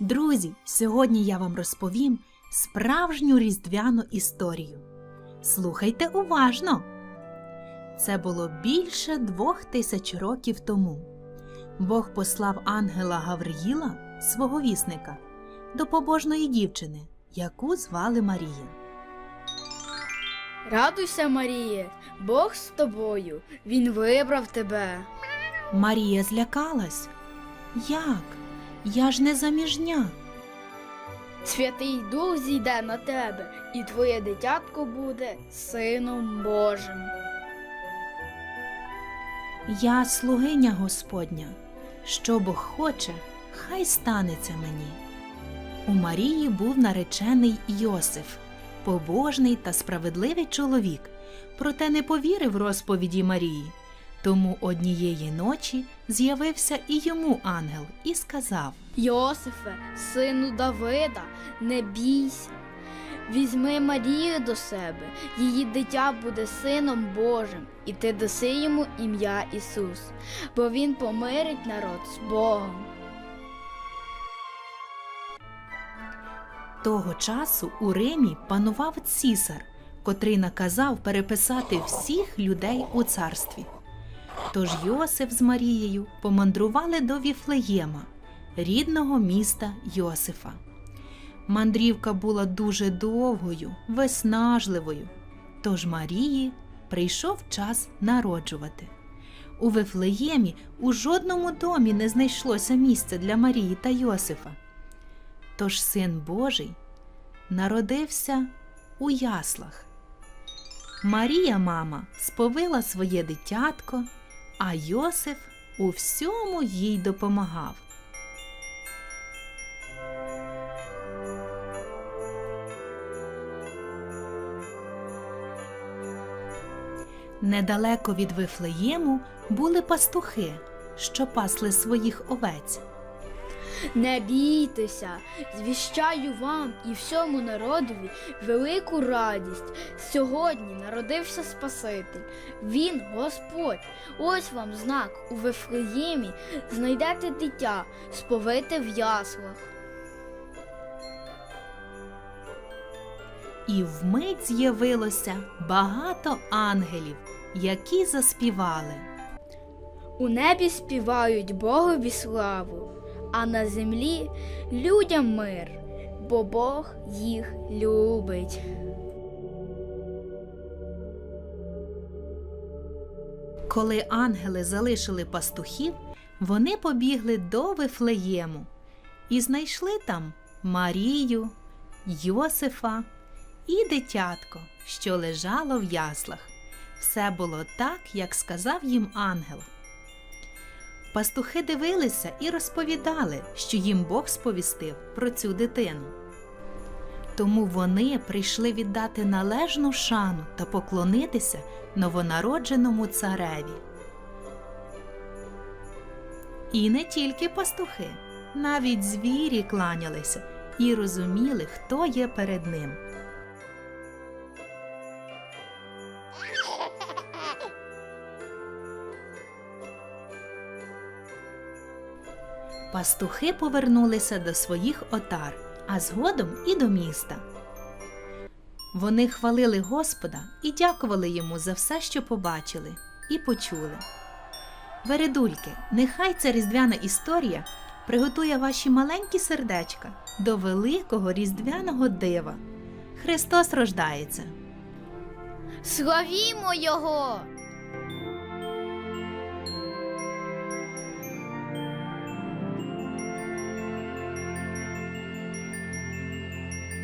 Друзі, сьогодні я вам розповім справжню різдвяну історію. Слухайте уважно. Це було більше двох тисяч років тому. Бог послав ангела Гавриїла, свого вісника, до побожної дівчини, яку звали Марія. Радуйся, Маріє, Бог з тобою, Він вибрав тебе. Марія злякалась. Як? Я ж не заміжня. Святий Дух зійде на тебе, і твоє дитятко буде Сином Божим. Я слугиня Господня. Що Бог хоче, хай станеться мені. У Марії був наречений Йосиф, побожний та справедливий чоловік, проте не повірив розповіді Марії. Тому однієї ночі з'явився і йому ангел і сказав: Йосифе, сину Давида, не бійся. Візьми Марію до себе, її дитя буде сином Божим, і ти даси йому ім'я Ісус, бо Він помирить народ з Богом. Того часу у Римі панував цісар, котрий наказав переписати всіх людей у царстві. Тож Йосиф з Марією помандрували до Віфлеєма, рідного міста Йосифа. Мандрівка була дуже довгою, виснажливою, тож Марії прийшов час народжувати. У Вифлеємі у жодному домі не знайшлося місця для Марії та Йосифа. Тож син Божий народився у яслах. Марія, мама, сповила своє дитятко, а Йосиф у всьому їй допомагав. Недалеко від Вифлеєму були пастухи, що пасли своїх овець. Не бійтеся, звіщаю вам і всьому народові велику радість. Сьогодні народився Спаситель. Він Господь. Ось вам знак у Вифлеємі знайдете дитя, сповите в яслах. І вмить з'явилося багато ангелів, які заспівали. У небі співають Богові славу, а на землі людям мир, бо Бог їх любить. Коли ангели залишили пастухів, вони побігли до Вифлеєму і знайшли там Марію, Йосифа і дитятко, що лежало в яслах. Все було так, як сказав їм ангел. Пастухи дивилися і розповідали, що їм Бог сповістив про цю дитину. Тому вони прийшли віддати належну шану та поклонитися новонародженому цареві. І не тільки пастухи, навіть звірі кланялися і розуміли, хто є перед ним. Пастухи повернулися до своїх отар, а згодом і до міста. Вони хвалили Господа і дякували йому за все, що побачили і почули. Вередульки, нехай ця різдвяна історія приготує ваші маленькі сердечка до великого різдвяного дива. Христос рождається. Славімо Його!